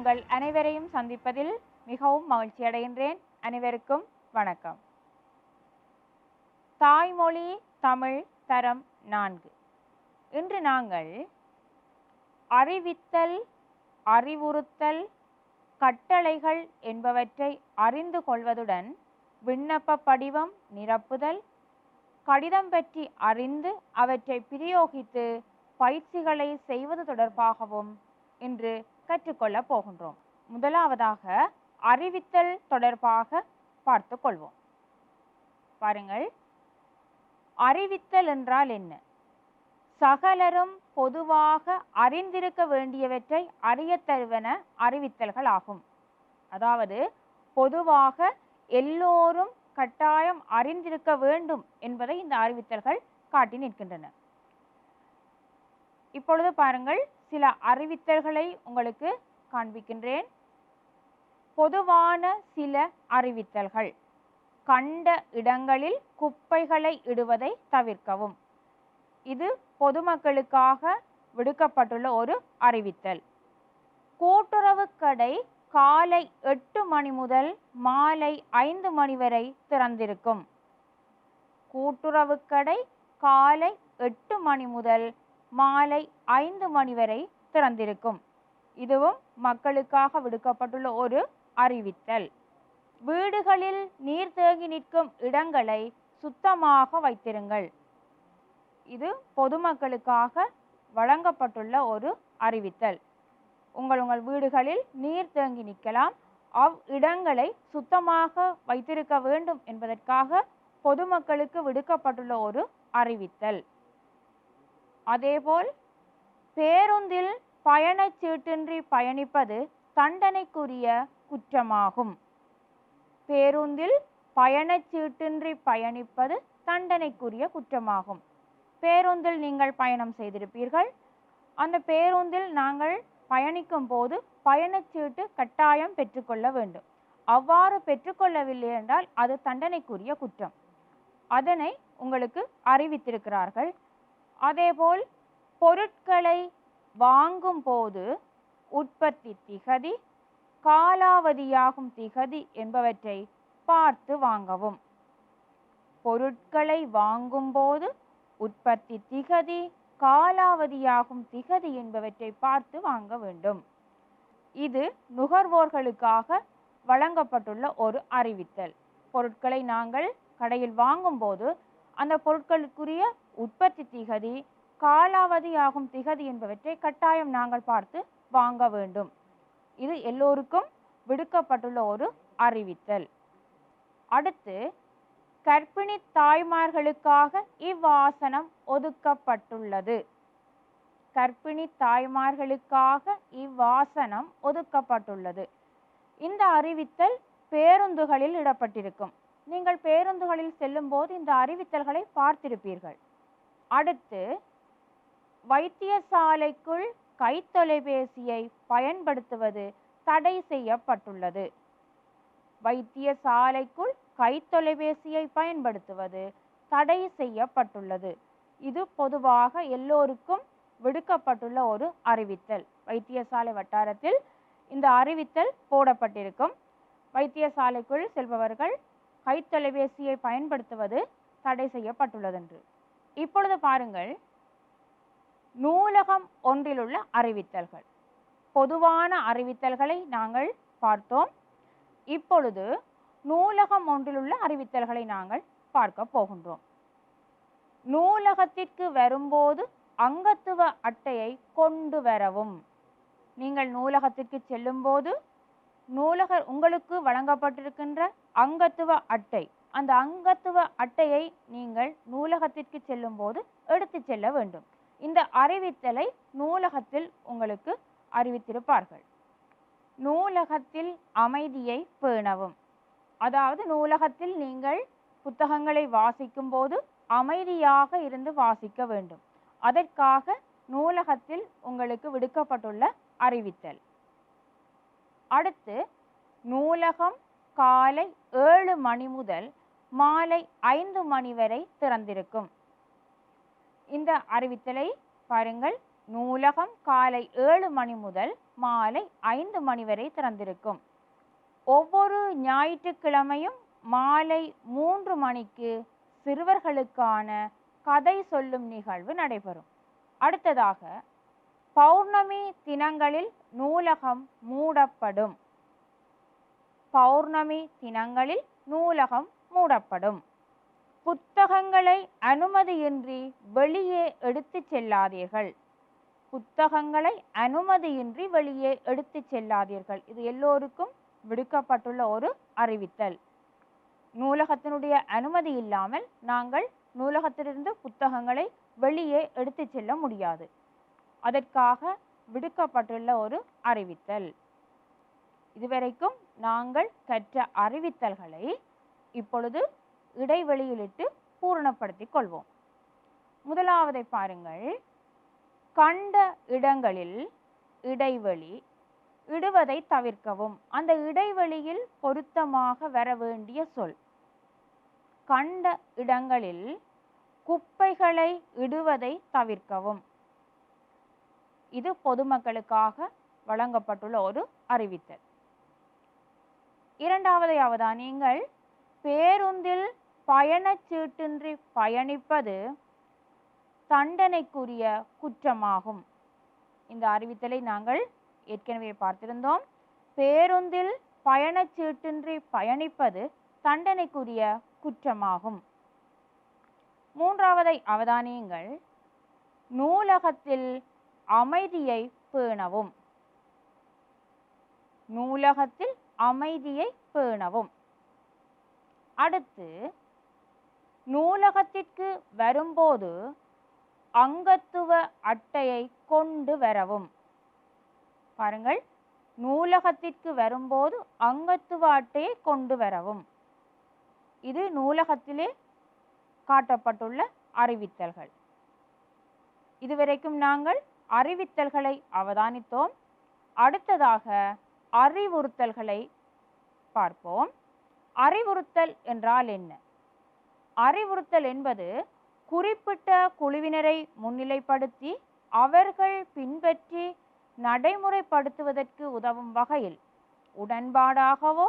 உங்கள் அனைவரையும் சந்திப்பதில் மிகவும் மகிழ்ச்சி அடைகின்றேன். அனைவருக்கும் வணக்கம். தாய்மொழி தமிழ் தரம் நான்கு. இன்று நாங்கள் அறிவித்தல் அறிவுறுத்தல் கட்டளைகள் என்பவற்றை அறிந்து கொள்வதுடன் விண்ணப்ப படிவம் நிரப்புதல் கடிதம் பற்றி அறிந்து அவற்றை பிரயோகித்து பயிற்சிகளை செய்வது தொடர்பாகவும் இன்று கற்றுக்கொள்ளப் போகின்றோம். முதலாவதாக அறிவித்தல் தொடர்பாக பார்த்து கொள்வோம். பாருங்கள். அறிவித்தல் என்றால் என்ன? சகலரும் பொதுவாக அறிந்திருக்க வேண்டியவற்றை அறியத்தருவன அறிவித்தல்கள் ஆகும். அதாவது பொதுவாக எல்லோரும் கட்டாயம் அறிந்திருக்க வேண்டும் என்பதை இந்த அறிவித்தல்கள் காட்டி நிற்கின்றன. இப்பொழுது பாருங்கள். சில அறிவித்தல்களை உங்களுக்கு காண்பிக்கின்றேன். பொதுவான சில அறிவித்தல்கள். கண்ட இடங்களில் குப்பைகளை இடுவதை தவிர்க்கவும். இது பொதுமக்களுக்காக விடுக்கப்பட்டுள்ள ஒரு அறிவித்தல். கூட்டுறவு கடை காலை எட்டு மணி முதல் மாலை ஐந்து மணி வரை திறந்திருக்கும். கூட்டுறவு கடை காலை எட்டு மணி முதல் மாலை ஐந்து மணி வரை திறந்திருக்கும். இதுவும் மக்களுக்காக விடுக்கப்பட்டுள்ள ஒரு அறிவித்தல். வீடுகளில் நீர் தேங்கி நிற்கும் இடங்களை சுத்தமாக வைத்திருங்கள். இது பொதுமக்களுக்காக வழங்கப்பட்டுள்ள ஒரு அறிவித்தல். உங்கள் உங்கள் வீடுகளில் நீர் தேங்கி நிற்கலாம். அவ் இடங்களை சுத்தமாக வைத்திருக்க வேண்டும் என்பதற்காக பொதுமக்களுக்கு விடுக்கப்பட்டுள்ள ஒரு அறிவித்தல். அதேபோல் பேருந்தில் பயணச்சீட்டின்றி பயணிப்பது தண்டனைக்குரிய குற்றமாகும். பேருந்தில் பயணச்சீட்டின்றி பயணிப்பது தண்டனைக்குரிய குற்றமாகும். பேருந்தில் நீங்கள் பயணம் செய்திருப்பீர்கள். அந்த பேருந்தில் நாங்கள் பயணிக்கும் போது பயணச்சீட்டு கட்டாயம் பெற்றுக்கொள்ள வேண்டும். அவ்வாறு பெற்றுக்கொள்ளவில்லை என்றால் அது தண்டனைக்குரிய குற்றம். அதனை உங்களுக்கு அறிவித்திருக்கிறார்கள். அதேபோல் பொருட்களை வாங்கும் போது உற்பத்தி திகதி காலாவதியாகும் திகதி என்பவற்றை பார்த்து வாங்கவும். பொருட்களை வாங்கும்போது உற்பத்தி திகதி காலாவதியாகும் திகதி என்பவற்றை பார்த்து வாங்க வேண்டும். இது நுகர்வோர்களுக்காக வழங்கப்பட்டுள்ள ஒரு அறிவித்தல். பொருட்களை நாங்கள் கடையில் வாங்கும்போது அந்த பொருட்களுக்குரிய உற்பத்தி திகதி காலாவதியாகும் திகதி என்பவற்றை கட்டாயம் நாங்கள் பார்த்து வாங்க வேண்டும். இது எல்லோருக்கும் விடுக்கப்பட்டுள்ள ஒரு அறிவித்தல். அடுத்து கர்ப்பிணி தாய்மார்களுக்காக இவ்வாசனம் ஒதுக்கப்பட்டுள்ளது. கர்ப்பிணி தாய்மார்களுக்காக இவ்வாசனம் ஒதுக்கப்பட்டுள்ளது. இந்த அறிவித்தல் பேருந்துகளில் இடப்பட்டிருக்கும். நீங்கள் பேருந்துகளில் செல்லும்போது இந்த அறிவித்தல்களை பார்த்திருப்பீர்கள். அடுத்து வைத்தியசாலைக்குள் கைத்தொலைபேசியை பயன்படுத்துவது தடை செய்யப்பட்டுள்ளது. வைத்தியசாலைக்குள் கைத்தொலைபேசியை பயன்படுத்துவது தடை செய்யப்பட்டுள்ளது. இது பொதுவாக எல்லோருக்கும் விடுக்கப்பட்டுள்ள ஒரு அறிவித்தல். வைத்தியசாலை வட்டாரத்தில் இந்த அறிவித்தல் போடப்பட்டிருக்கும். வைத்தியசாலைக்குள் செல்பவர்கள் கைத்தொலைபேசியை பயன்படுத்துவது தடை செய்யப்பட்டுள்ளதென்று. இப்பொழுது பாருங்கள். நூலகம் ஒன்றிலுள்ள அறிவித்தல்கள். பொதுவான அறிவித்தல்களை நாங்கள் பார்த்தோம். இப்பொழுது நூலகம் ஒன்றிலுள்ள அறிவித்தல்களை நாங்கள் பார்க்க போகின்றோம். நூலகத்திற்கு வரும்போது அங்கத்துவ அட்டையை கொண்டு வரவும். நீங்கள் நூலகத்திற்கு செல்லும்போது நூலகர் உங்களுக்கு வழங்கப்பட்டிருக்கின்ற அங்கத்துவ அட்டை அந்த அங்கத்துவ அட்டையை நீங்கள் நூலகத்திற்கு செல்லும்போது எடுத்து செல்ல வேண்டும். இந்த அறிவித்தலை நூலகத்தில் உங்களுக்கு அறிவித்திருப்பார்கள். நூலகத்தில் அமைதியை பேணவும். அதாவது நூலகத்தில் நீங்கள் புத்தகங்களை வாசிக்கும் போது அமைதியாக இருந்து வாசிக்க வேண்டும். அதற்காக நூலகத்தில் உங்களுக்கு விடுக்கப்பட்டுள்ள அறிவித்தல். அடுத்து நூலகம் காலை ஏழு மணி முதல் மாலை ஐந்து மணி வரை திறந்திருக்கும். இந்த அறிவித்தலை பாருங்கள். நூலகம் காலை ஏழு மணி முதல் மாலை ஐந்து மணி வரை திறந்திருக்கும். ஒவ்வொரு ஞாயிற்றுக்கிழமையும் மாலை மூன்று மணிக்கு சிறுவர்களுக்கான கதை சொல்லும் நிகழ்வு நடைபெறும். அடுத்ததாக பௌர்ணமி தினங்களில் நூலகம் மூடப்படும். பௌர்ணமி தினங்களில் நூலகம் மூடப்படும். புத்தகங்களை அனுமதியின்றி வெளியே எடுத்துச் செல்லாதீர்கள். புத்தகங்களை அனுமதியின்றி வெளியே எடுத்துச் செல்லாதீர்கள். இது எல்லோருக்கும் விடுக்கப்பட்டுள்ள ஒரு அறிவித்தல். நூலகத்தினுடைய அனுமதி இல்லாமல் நாங்கள் நூலகத்திலிருந்து புத்தகங்களை வெளியே எடுத்துச் செல்ல முடியாது. அதற்காக விடுக்கப்பட்டுள்ள ஒரு அறிவித்தல். இதுவரைக்கும் நாங்கள் கற்ற அறிவித்தல்களை இப்பொழுது இடைவெளியிலிட்டு பூரணப்படுத்திக் கொள்வோம். முதலாவதை பாருங்கள். கண்ட இடங்களில் இடைவெளி இடுவதை தவிர்க்கவும். அந்த இடைவெளியில் பொருத்தமாக வர வேண்டிய சொல். கண்ட இடங்களில் குப்பைகளை இடுவதை தவிர்க்கவும். இது பொதுமக்களுக்காக வழங்கப்பட்டுள்ள ஒரு அறிவித்தல். இரண்டாவதையாவதா அவதானியங்கள் பேருந்தில் பயணச்சீட்டின்றி பயணிப்பது தண்டனைக்குரிய குற்றமாகும். இந்த அறிவித்தலை நாங்கள் ஏற்கனவே பார்த்திருந்தோம். பேருந்தில் பயணச்சீட்டின்றி பயணிப்பது தண்டனைக்குரிய குற்றமாகும். மூன்றாவதை அவதானியுங்கள். நூலகத்தில் அமைதியை பேணவும். நூலகத்தில் அமைதியை பேணவும். அடுத்து நூலகத்திற்கு வரும்போது அங்கத்துவ அட்டையை கொண்டு வரவும். பாருங்கள் நூலகத்திற்கு வரும்போது அங்கத்துவ அட்டையை கொண்டு வரவும். இது நூலகத்திலே காட்டப்பட்டுள்ள அறிவித்தல்கள். இதுவரைக்கும் நாங்கள் அறிவித்தல்களை அவதானித்தோம். அடுத்ததாக அறிவுறுத்தல்களை பார்ப்போம். அறிவுறுத்தல் என்றால் என்ன? அறிவுறுத்தல் என்பது குறிப்பிட்ட குழுவினரை முன்னிலைப்படுத்தி அவர்கள் பின்பற்றி நடைமுறைப்படுத்துவதற்கு உதவும் வகையில் உடன்பாடாகவோ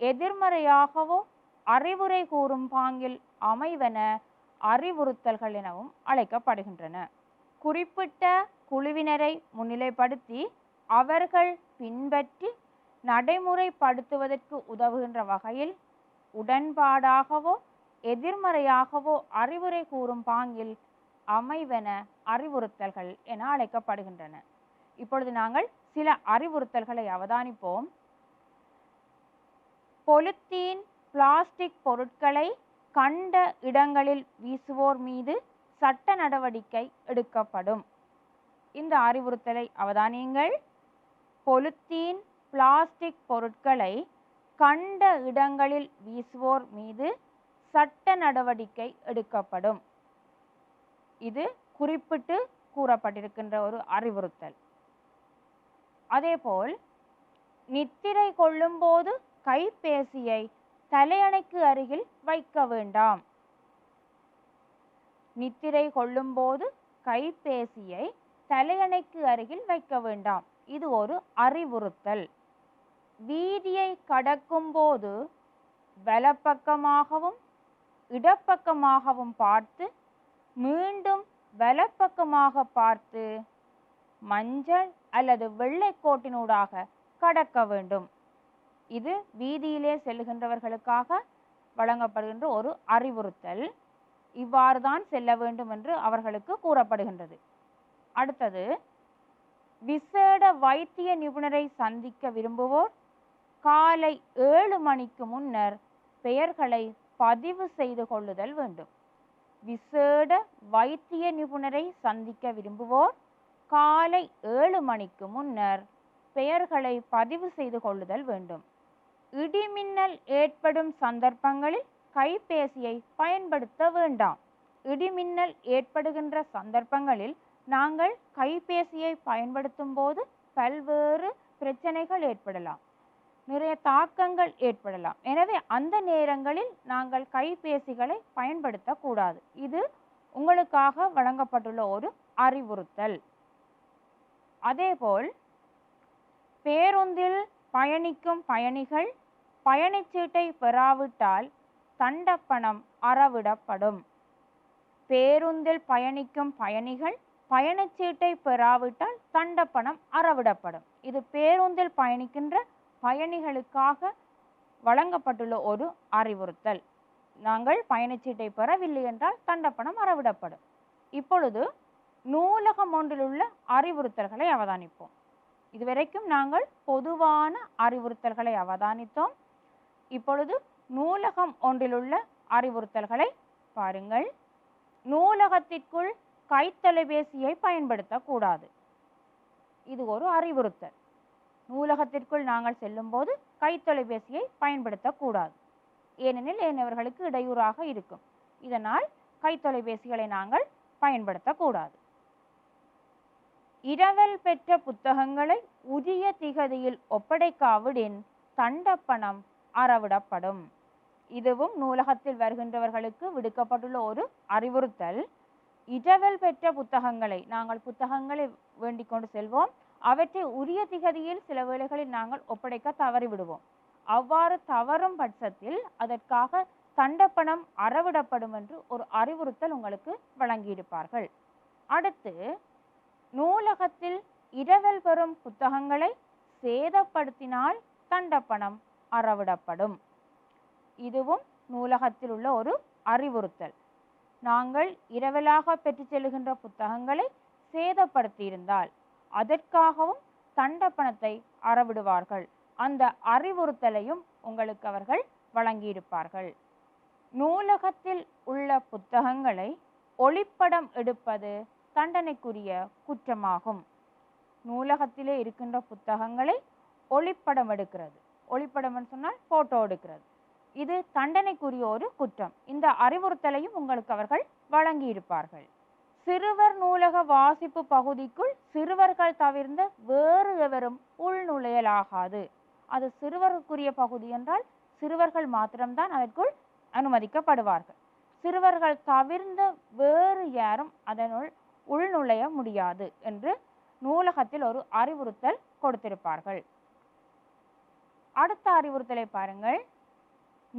எதிர்மறையாகவோ அறிவுரை கூறும் பாங்கில் அமைவன அறிவுறுத்தல்கள் எனவும் அழைக்கப்படுகின்றன. குறிப்பிட்ட குழுவினரை முன்னிலைப்படுத்தி அவர்கள் பின்பற்றி நடைமுறைப்படுத்துவதற்கு உதவுகின்ற வகையில் உடன்பாடாகவோ எதிர்மறையாகவோ அறிவுரை கூறும் பாங்கில் அமைவென அறிவுறுத்தல்கள் என அழைக்கப்படுகின்றன. இப்பொழுது நாங்கள் சில அறிவுறுத்தல்களை அவதானிப்போம். பொலித்தீன் பிளாஸ்டிக் பொருட்களை கண்ட இடங்களில் வீசுவோர் மீது சட்ட நடவடிக்கை எடுக்கப்படும். இந்த அறிவுறுத்தலை அவதானியுங்கள். பொலித்தீன் பிளாஸ்டிக் பொருட்களை கண்ட இடங்களில் வீசுவோர் மீது சட்ட நடவடிக்கை எடுக்கப்படும். இது குறிப்பிட்டு கூறப்பட்டிருக்கின்ற ஒரு அறிவுறுத்தல். அதேபோல் நித்திரை கொள்ளும்போது கைபேசியை தலையணைக்கு அருகில் வைக்க வேண்டாம். நித்திரை கொள்ளும்போது கைபேசியை தலையணைக்கு அருகில் வைக்க வேண்டாம். இது ஒரு அறிவுறுத்தல். வீதியை கடக்கும்போது வலப்பக்கமாகவும் இடப்பக்கமாகவும் பார்த்து மீண்டும் வலப்பக்கமாக பார்த்து மஞ்சள் அல்லது வெள்ளை கோட்டினூடாக கடக்க வேண்டும். இது வீதியிலே செல்கின்றவர்களுக்காக வழங்கப்படுகின்ற ஒரு அறிவுறுத்தல். இவ்வாறு தான் செல்ல வேண்டும் என்று அவர்களுக்கு கூறப்படுகின்றது. அடுத்தது விசேட வைத்திய நிபுணரை சந்திக்க விரும்புவோர் காலை ஏழு மணிக்கு முன்னர் பெயர்களை பதிவு செய்து கொள்ளுதல் வேண்டும். விசேட வைத்திய நிபுணரை சந்திக்க விரும்புவோர் காலை ஏழு மணிக்கு முன்னர் பெயர்களை பதிவு செய்து கொள்ளுதல் வேண்டும். இடிமின்னல் ஏற்படும் சந்தர்ப்பங்களில் கைபேசியை பயன்படுத்த வேண்டாம். இடிமின்னல் ஏற்படுகின்ற சந்தர்ப்பங்களில் நாங்கள் கைபேசியை பயன்படுத்தும் போது பல்வேறு பிரச்சனைகள் ஏற்படலாம். நிறைய தாக்கங்கள் ஏற்படலாம். எனவே அந்த நேரங்களில் நாங்கள் கைபேசிகளை பயன்படுத்தக்கூடாது. இது உங்களுக்காக வழங்கப்பட்டுள்ள ஒரு அறிவுறுத்தல். அதேபோல் பேருந்தில் பயணிக்கும் பயணிகள் பயணச்சீட்டை பெறாவிட்டால் தண்டப்பணம் அறவிடப்படும். பேருந்தில் பயணிக்கும் பயணிகள் பயணச்சீட்டை பெறாவிட்டால் தண்டப்பணம் அறவிடப்படும். இது பேருந்தில் பயணிக்கின்ற பயணிகளுக்காக வழங்கப்பட்டுள்ள ஒரு அறிவுறுத்தல். நாங்கள் பயணச்சீட்டை பெறவில்லை என்றால் தண்டப்பணம் அறவிடப்படும். இப்பொழுது நூலகம் ஒன்றிலுள்ள அறிவுறுத்தல்களை அவதானிப்போம். இதுவரைக்கும் நாங்கள் பொதுவான அறிவுறுத்தல்களை அவதானித்தோம். இப்பொழுது நூலகம் ஒன்றிலுள்ள அறிவுறுத்தல்களை பாருங்கள். நூலகத்திற்குள் கைத்தொலைபேசியை பயன்படுத்தக்கூடாது. இது ஒரு அறிவுறுத்தல். நூலகத்திற்குள் நாங்கள் செல்லும்போது கைத்தொலைபேசியை பயன்படுத்தக்கூடாது. ஏனெனில் ஏனவர்களுக்கு இடையூறாக இருக்கும். இதனால் கைத்தொலைபேசிகளை நாங்கள் பயன்படுத்தக்கூடாது. இரவல் பெற்ற புத்தகங்களை உரிய திகதியில் ஒப்படைக்காவிடின் தண்டப்பணம் அறவிடப்படும். இதுவும் நூலகத்தில் வருகின்றவர்களுக்கு விடுக்கப்பட்டுள்ள ஒரு அறிவுறுத்தல். இடவல் பெற்ற புத்தகங்களை நாங்கள் புத்தகங்களை வேண்டிக் கொண்டு செல்வோம். அவற்றை உரிய திகதியில் சில வேளைகளில் நாங்கள் ஒப்படைக்க தவறிவிடுவோம். அவ்வாறு தவறும் பட்சத்தில் அதற்காக தண்டப்பணம் அறவிடப்படும் என்று ஒரு அறிவுறுத்தல் உங்களுக்கு வழங்கியிருப்பார்கள். அடுத்து நூலகத்தில் இரவல் பெறும் புத்தகங்களை சேதப்படுத்தினால் தண்டப்பணம் அறவிடப்படும். இதுவும் நூலகத்தில் உள்ள ஒரு அறிவுறுத்தல். நாங்கள் இரவலாக பெற்றுச் செல்கின்ற புத்தகங்களை சேதப்படுத்தியிருந்தால் அதற்காகவும் தண்ட பணத்தை அறவிடுவார்கள். அந்த அறிவுறுத்தலையும் உங்களுக்கு அவர்கள் வழங்கியிருப்பார்கள். நூலகத்தில் உள்ள புத்தகங்களை ஒளிப்படம் எடுப்பது தண்டனைக்குரிய குற்றமாகும். நூலகத்திலே இருக்கின்ற புத்தகங்களை ஒளிப்படம் எடுக்கிறது. ஒளிப்படம்னு சொன்னால் போட்டோ எடுக்கிறது. இது தண்டனைக்குரிய ஒரு குற்றம். இந்த அறிவுறுத்தலையும் உங்களுக்கு அவர்கள் வழங்கியிருப்பார்கள். சிறுவர் நூலக வாசிப்பு பகுதிக்குள் சிறுவர்கள் தவிர்ந்த வேறு எவரும் உள்நுழையலாகாது அது சிறுவருக்குரிய பகுதி என்றால் சிறுவர்கள் மாத்திரம்தான் அதற்குள் அனுமதிக்கப்படுவார்கள். சிறுவர்கள் தவிர்ந்த வேறு யாரும் அதனுள் உள்நுழைய முடியாது என்று நூலகத்தில் ஒரு அறிவுறுத்தல் கொடுத்திருப்பார்கள். அடுத்த அறிவுறுத்தலை பாருங்கள்.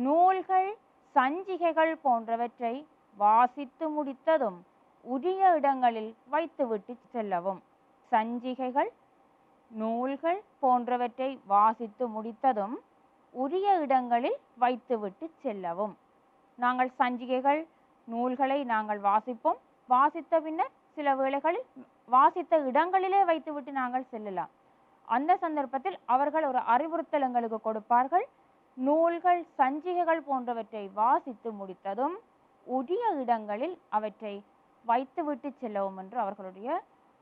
நூல்கள் சஞ்சிகைகள் போன்றவற்றை வாசித்து முடித்ததும் உரிய இடங்களில் வைத்துவிட்டு செல்லவும். சஞ்சிகைகள் நூல்கள் போன்றவற்றை வாசித்து முடித்ததும் உரிய இடங்களில் வைத்துவிட்டு செல்லவும். நாங்கள் சஞ்சிகைகள் நூல்களை நாங்கள் வாசிப்போம். வாசித்த பின்னர் சில வேளைகளில் வாசித்த இடங்களிலே வைத்துவிட்டு நாங்கள் செல்லலாம். அந்த சந்தர்ப்பத்தில் அவர்கள் ஒரு அறிவுறுத்தல் எங்களுக்கு கொடுப்பார்கள். நூல்கள் சஞ்சிகைகள் போன்றவற்றை வாசித்து முடித்ததும் உரிய இடங்களில் அவற்றை வைத்துவிட்டு செல்லவும் என்று அவர்களுடைய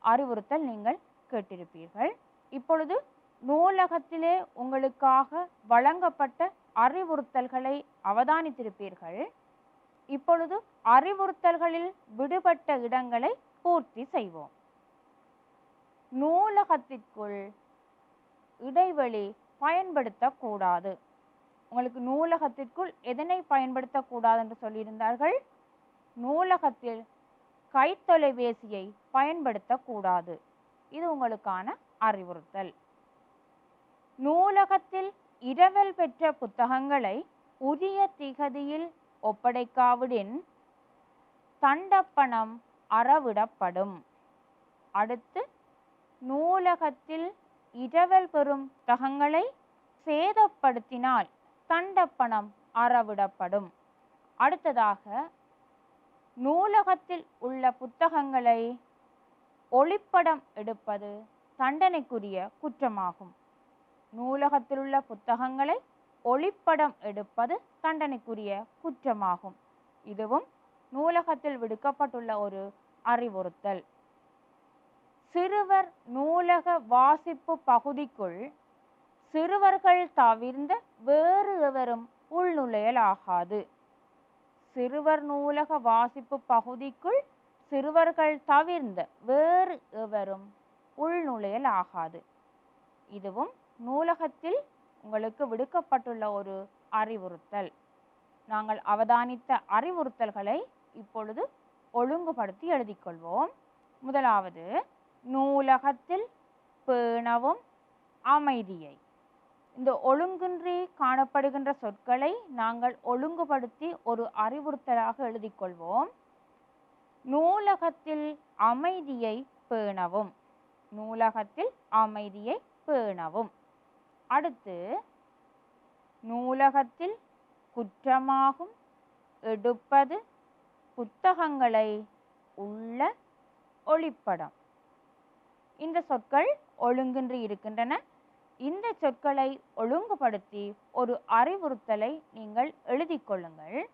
அறிவுறுத்தல் நீங்கள் கேட்டிருப்பீர்கள். இப்பொழுது நூலகத்திலே உங்களுக்காக வழங்கப்பட்ட அறிவுறுத்தல்களை அவதானித்திருப்பீர்கள். இப்பொழுது அறிவுறுத்தல்களில் விடுபட்ட இடங்களை பூர்த்தி செய்வோம். நூலகத்திற்குள் இடைவெளி பயன்படுத்தக்கூடாது. உங்களுக்கு நூலகத்திற்குள் எதனை பயன்படுத்தக்கூடாது என்று சொல்லியிருந்தார்கள்? நூலகத்தில் கைத்தொலைபேசியை பயன்படுத்தக்கூடாது. இது உங்களுக்கான அறிவுறுத்தல். நூலகத்தில் இரவல் பெற்ற புத்தகங்களை உரிய திகதியில் ஒப்படைக்காவிடின் தண்டப்பணம் அறவிடப்படும். அடுத்து நூலகத்தில் இரவல் பெறும் புத்தகங்களை சேதப்படுத்தினால் தண்டப்பணம் அறவிடப்படும். அடுத்ததாக நூலகத்தில் உள்ள புத்தகங்களை ஒளிப்படம் எடுப்பது தண்டனைக்குரிய குற்றமாகும். நூலகத்தில் உள்ள புத்தகங்களை ஒளிப்படம் எடுப்பது தண்டனைக்குரிய குற்றமாகும். இதுவும் நூலகத்தில் விடுக்கப்பட்டுள்ள ஒரு அறிவுறுத்தல். சிறுவர் நூலக வாசிப்பு பகுதிக்குள் சிறுவர்கள் தவிர்ந்த வேறு எவரும் உள்நுழையலாகாது. சிறுவர் நூலக வாசிப்பு பகுதிக்குள் சிறுவர்கள் தவிர்ந்த வேறு எவரும் உள்நுழையலாகாது. இதுவும் நூலகத்தில் உங்களுக்கு விடுக்கப்பட்டுள்ள ஒரு அறிவுறுத்தல். நாங்கள் அவதானித்த அறிவுறுத்தல்களை இப்பொழுது ஒழுங்குபடுத்தி எழுதிக்கொள்வோம். முதலாவது நூலகத்தில் பேணவும் அமைதியை. இந்த ஒழுங்கின்றி காணப்படுகின்ற சொற்களை நாங்கள் ஒழுங்குபடுத்தி ஒரு அறிவுறுத்தலாக எழுதிக்கொள்வோம். நூலகத்தில் அமைதியை பேணவும். நூலகத்தில் அமைதியை பேணவும். அடுத்து நூலகத்தில் குற்றமாகும் எடுப்பது புத்தகங்களை உள்ள ஒளிப்படம். இந்த சொற்கள் ஒழுங்கின்றி இருக்கின்றன. இந்த சொற்களை ஒழுங்குபடுத்தி ஒரு அறிவுறுத்தலை நீங்கள் எழுதிக் கொள்ளுங்கள்.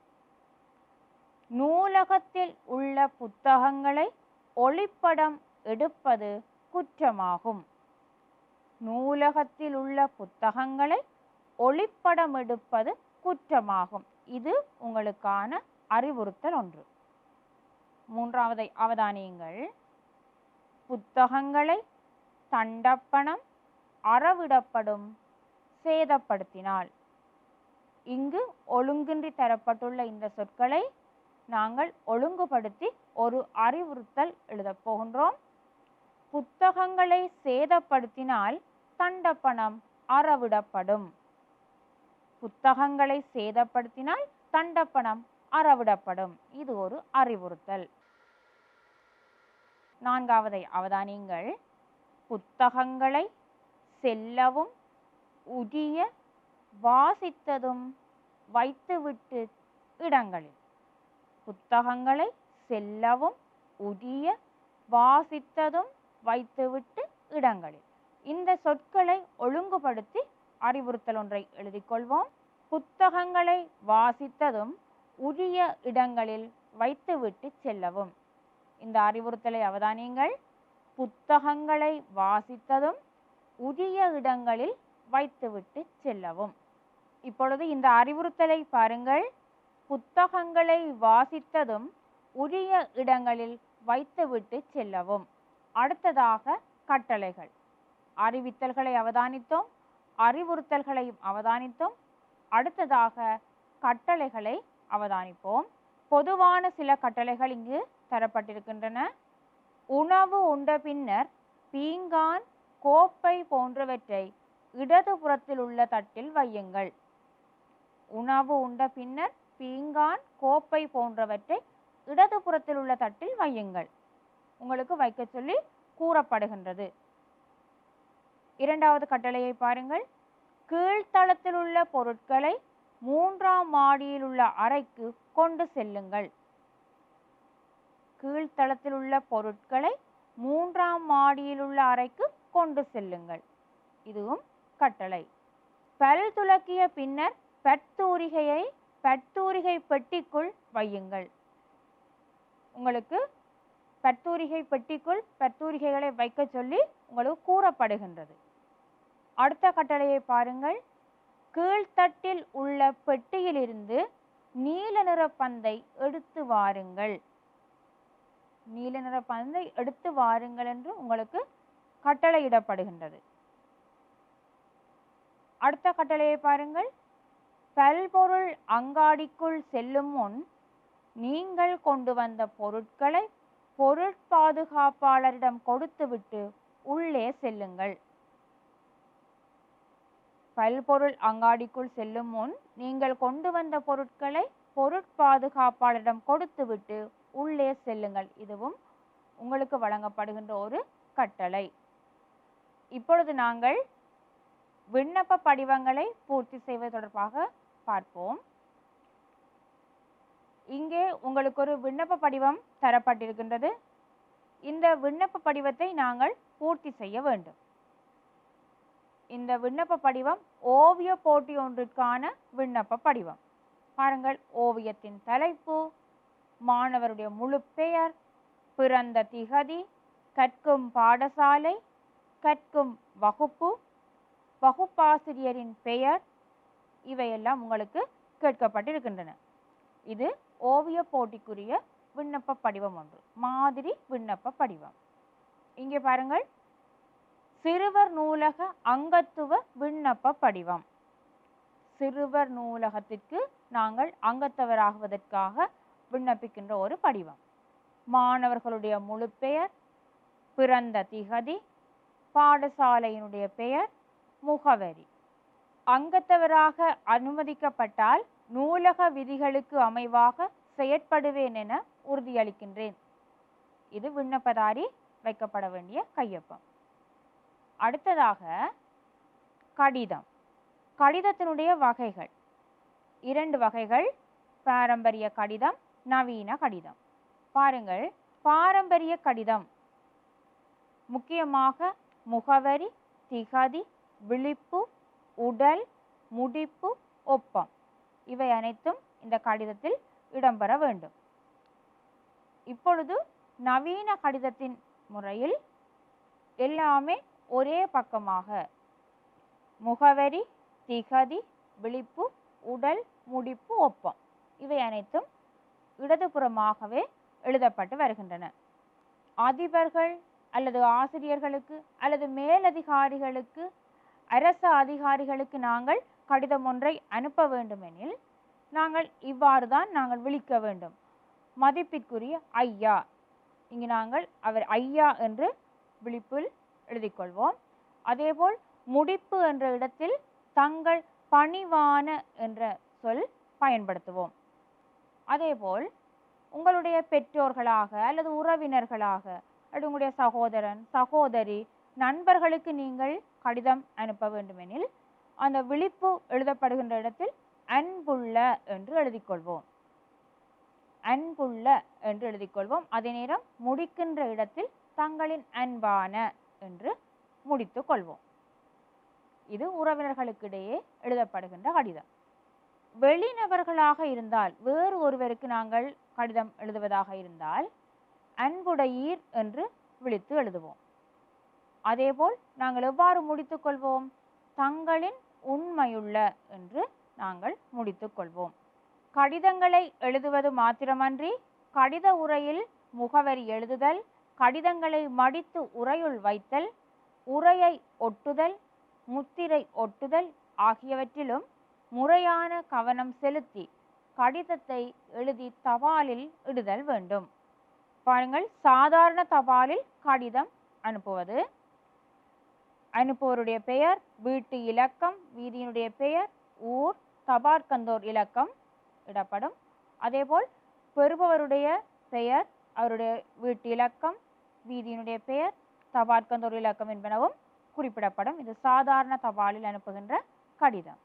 நூலகத்தில் உள்ள புத்தகங்களை ஒளிப்படம் எடுப்பது குற்றமாகும். நூலகத்தில் உள்ள புத்தகங்களை ஒளிப்படம் எடுப்பது குற்றமாகும். இது உங்களுக்கான அறிவுறுத்தல் ஒன்று. மூன்றாவதை அவதானியுங்கள். புத்தகங்களை தண்டப்பணம் அறவிடப்படும் சேதப்படுத்தினால் இங்கு ஒழுங்கின்றி தரப்பட்டுள்ள இந்த சொற்களை நாங்கள் ஒழுங்குபடுத்தி ஒரு அறிவுறுத்தல் எழுதப் போகின்றோம். புத்தகங்களை சேதப்படுத்தினால் தண்டப்பணம் அறவிடப்படும். புத்தகங்களை சேதப்படுத்தினால் தண்டப்பணம் அறவிடப்படும். இது ஒரு அறிவுறுத்தல். நான்காவதை அவதானியுங்கள். புத்தகங்களை செல்லவும் உரிய வாசித்ததும் வைத்துவிட்டு இடங்களில். புத்தகங்களை செல்லவும் உரிய வாசித்ததும் வைத்துவிட்டு இடங்களில். இந்த சொற்களை ஒழுங்குபடுத்தி அறிவுறுத்தல் ஒன்றை எழுதிக்கொள்வோம் புத்தகங்களை வாசித்ததும் உரிய இடங்களில் வைத்துவிட்டு செல்லவும். இந்த அறிவுறுத்தலை அவதானியுங்கள். புத்தகங்களை வாசித்ததும் உரிய இடங்களில் வைத்துவிட்டு செல்லவும். இப்பொழுது இந்த அறிவுறுத்தலை பாருங்கள். புத்தகங்களை வாசித்ததும் உரிய இடங்களில் வைத்துவிட்டு செல்லவும். அடுத்ததாக கட்டளைகள். அறிவித்தல்களை அவதானித்தோம் அறிவுறுத்தல்களையும் அவதானித்தோம். அடுத்ததாக கட்டளைகளை அவதானிப்போம். பொதுவான சில கட்டளைகள் இங்கு தரப்பட்டிருக்கின்றன. உணவு உண்ட பின்னர் பீங்கான் கோப்பை போன்றவற்றை இடதுபுறத்தில் உள்ள தட்டில் வையுங்கள். உணவு உண்ட பின்னர் பீங்கான் கோப்பை போன்றவற்றை இடதுபுறத்தில் உள்ள தட்டில் வையுங்கள். உங்களுக்கு வைக்க சொல்லி கூறப்படுகின்றது. இரண்டாவது கட்டளையை பாருங்கள். கீழ்த்தளத்தில் உள்ள பொருட்களை மூன்றாம் மாடியில் உள்ள அறைக்கு கொண்டு செல்லுங்கள். கீழ்த்தளத்தில் உள்ள பொருட்களை மூன்றாம் மாடியில் உள்ள அறைக்கு கொண்டு செல்லுங்கள். இதுவும் கட்டளை. பல் துலக்கிய பின்னர் பட்தூரிகையை பட்தூரிகை பெட்டிக்குள் வையுங்கள். உங்களுக்கு பட்டூரிகை பெட்டிக்குள் பட்டூரிகைகளை வைக்க சொல்லி உங்களுக்கு கூறப்படுகின்றது. அடுத்த கட்டளையை பாருங்கள். கீழ்த்தட்டில் உள்ள பெட்டியிலிருந்து நீல நிற பந்தை எடுத்து வாருங்கள். நீல நிற பந்தை எடுத்து வாருங்கள் என்று உங்களுக்கு கட்டளையிடப்படுகின்றது. அடுத்த கட்டளையை பாருங்கள். பல்பொருள் அங்காடிக்குள் செல்லும் முன் நீங்கள் கொண்டு வந்த பொருட்களை பொருட்பாதுகாப்பாளரிடம் கொடுத்துவிட்டு உள்ளே செல்லுங்கள். பல்பொருள் அங்காடிக்குள் செல்லும் முன் நீங்கள் கொண்டு வந்த பொருட்களை பொருட்பாதுகாப்பாளரிடம் கொடுத்துவிட்டு உள்ளே செல்லுங்கள். இதுவும் உங்களுக்கு வழங்கப்படுகின்ற ஒரு கட்டளை. இப்பொழுது நாங்கள் விண்ணப்ப படிவங்களை பூர்த்தி செய்வது தொடர்பாக பார்ப்போம். இங்கே உங்களுக்கு ஒரு விண்ணப்ப படிவம் தரப்பட்டிருக்கின்றது. இந்த விண்ணப்ப படிவத்தை நாங்கள் பூர்த்தி செய்ய வேண்டும். இந்த விண்ணப்ப படிவம் ஓவிய போட்டி ஒன்றிற்கான விண்ணப்ப படிவம். பாருங்கள் ஓவியத்தின் தலைப்பு மாணவருடைய முழு பெயர் பிறந்த திகதி கற்கும் பாடசாலை கற்கும் வகுப்பு வகுப்பாசிரியரின் பெயர் இவையெல்லாம் உங்களுக்கு கேட்கப்பட்டிருக்கின்றன. இது ஓவிய போட்டிக்குரிய விண்ணப்ப படிவம் ஒன்று மாதிரி விண்ணப்ப படிவம். இங்கே பாருங்கள். சிறுவர் நூலக அங்கத்துவ விண்ணப்ப படிவம். சிறுவர் நூலகத்திற்கு நாங்கள் அங்கத்தவராகுவதற்காக விண்ணப்பிக்கின்ற ஒரு படிவம். மாணவர்களுடைய முழு பெயர் பிறந்த திகதி பாடசாலையினுடைய பெயர் முகவரி. அங்கத்தவராக அனுமதிக்கப்பட்டால் நூலக விதிகளுக்கு அமைவாக செயற்படுவேன் என உறுதியளிக்கின்றேன். இது விண்ணப்பதாரி வைக்கப்பட வேண்டிய கையொப்பம். அடுத்ததாக கடிதம். கடிதத்தினுடைய வகைகள். இரண்டு வகைகள். பாரம்பரிய கடிதம் நவீன கடிதம். பாருங்கள் பாரம்பரிய கடிதம். முக்கியமாக முகவரி திகதி விழிப்பு உடல் முடிப்பு ஒப்பம். இவை அனைத்தும் இந்த கடிதத்தில் இடம்பெற வேண்டும். இப்பொழுது நவீன கடிதத்தின் முறையில் எல்லாமே ஒரே பக்கமாக. முகவரி திகதி விழிப்பு உடல் முடிப்பு ஒப்பம். இவை அனைத்தும் இடதுபுறமாகவே எழுதப்பட்டு வருகின்றன. அதிபர்கள் அல்லது ஆசிரியர்களுக்கு அல்லது மேலதிகாரிகளுக்கு அரசு அதிகாரிகளுக்கு நாங்கள் கடிதம் ஒன்றை அனுப்ப வேண்டுமெனில் நாங்கள் இவ்வாறு தான் நாங்கள் விழிக்க வேண்டும். மதிப்பிற்குரிய ஐயா. இங்கு நாங்கள் அவர் ஐயா என்று விழிப்பில் எழுதிக்கொள்வோம். அதேபோல் முடிப்பு என்ற இடத்தில் தங்கள் பணிவான என்ற சொல் பயன்படுத்துவோம். அதேபோல் உங்களுடைய பெற்றோர்களாக அல்லது உறவினர்களாக அது உங்களுடைய சகோதரன் சகோதரி நண்பர்களுக்கு நீங்கள் கடிதம் அனுப்ப வேண்டுமெனில் அந்த விழிப்பு எழுதப்படுகின்ற இடத்தில் அன்புள்ள என்று எழுதிக்கொள்வோம். அன்புள்ள என்று எழுதிக்கொள்வோம். அதே நேரம் முடிக்கின்ற இடத்தில் தங்களின் அன்பான என்று முடித்துக் கொள்வோம். இது உறவினர்களுக்கிடையே எழுதப்படுகின்ற கடிதம். வெளிநபர்களாக இருந்தால் வேறு ஒருவருக்கு நாங்கள் கடிதம் எழுதுவதாக இருந்தால் அன்புடையீர் என்று விழித்து எழுதுவோம். அதேபோல் நாங்கள் எவ்வாறு முடித்துக்கொள்வோம் தங்களின் உண்மையுள்ள என்று நாங்கள் முடித்துக்கொள்வோம் கடிதங்களை எழுதுவது மாத்திரமன்றி கடித உரையில் முகவரி எழுதுதல் கடிதங்களை மடித்து உரையுள் வைத்தல் உரையை ஒட்டுதல் முத்திரை ஒட்டுதல் ஆகியவற்றிலும் முறையான கவனம் செலுத்தி கடிதத்தை எழுதி தபாலில் இடுதல் வேண்டும். பாருங்கள். சாதாரண தபாலில் கடிதம் அனுப்புவது. அனுப்புவோருடைய பெயர் வீட்டு இலக்கம் வீதியினுடைய பெயர் ஊர் தபார்கந்தோர் இலக்கம் இடப்படும். அதேபோல் பெறுபவருடைய பெயர் அவருடைய வீட்டு இலக்கம் வீதியினுடைய பெயர் தபார்கந்தோர் இலக்கம் என்பனவும் குறிப்பிடப்படும். இது சாதாரண தபாலில் அனுப்புகின்ற கடிதம்.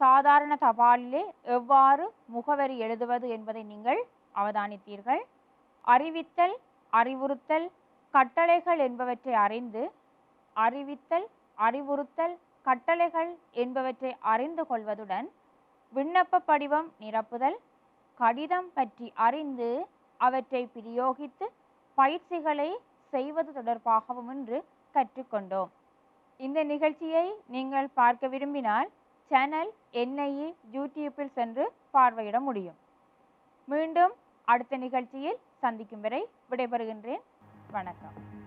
சாதாரண தபாலிலே எவ்வாறு முகவரி எழுதுவது என்பதை நீங்கள் அவதானித்தீர்கள். அறிவித்தல் அறிவுறுத்தல் கட்டளைகள் என்பவற்றை அறிந்து அறிவித்தல் அறிவுறுத்தல் கட்டளைகள் என்பவற்றை அறிந்து கொள்வதுடன் விண்ணப்ப படிவம் நிரப்புதல் கடிதம் பற்றி அறிந்து அவற்றை பிரயோகித்து பயிற்சிகளை செய்வது தொடர்பாகவும் இன்று கற்றுக்கொண்டோம். இந்த நிகழ்ச்சியை நீங்கள் பார்க்க விரும்பினால் சேனல் என்ஐஇ யூடியூப்பில் சென்று பார்வையிட முடியும். மீண்டும் அடுத்த நிகழ்ச்சியில் சந்திக்கும் வரை விடைபெறுகின்றேன். வணக்கம்.